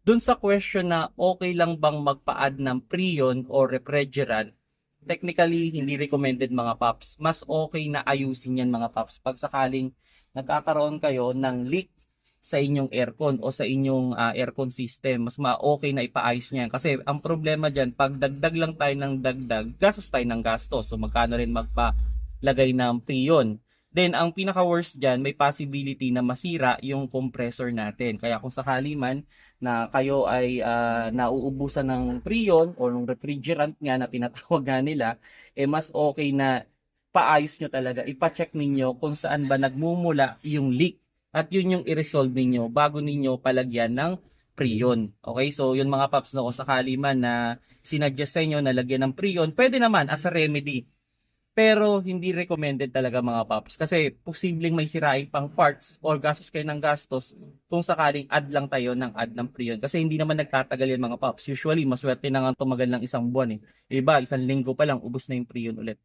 dun sa question na okay lang bang magpa-add ng prion or refrigerant, technically hindi recommended mga paps. Mas okay na ayusin yan mga paps pag sakaling nagkakaroon kayo ng leak sa inyong aircon o sa inyong ah, aircon system, mas ma-okay na ipaayos niyan. Kasi ang problema dyan, pag dagdag lang tayo ng dagdag, gastos tayo ng gastos. So magkano rin magpalagay ng prion. Then, ang pinaka-worst dyan, may possibility na masira yung compressor natin. Kaya kung sakali man na kayo ay ah, nauubusan ng prion o ng refrigerant nga na tinatawag nga nila, eh mas okay na paayos nyo talaga. Ipacheck ninyo kung saan ba nagmumula yung leak. At yun yung i-resolve ninyo bago ninyo palagyan ng prion. Okay, so yun mga paps no, kung sakali man na sinuggest sa inyo na lagyan ng prion, pwede naman as a remedy. Pero hindi recommended talaga mga paps kasi posibleng may sirain pang parts or gastos kayo ng gastos kung sakaling add lang tayo ng add ng prion. Kasi hindi naman nagtatagal yan mga paps. Usually, maswerte na nga tumagal ng isang buwan eh. Iba, isang linggo pa lang, ubos na yung prion ulit.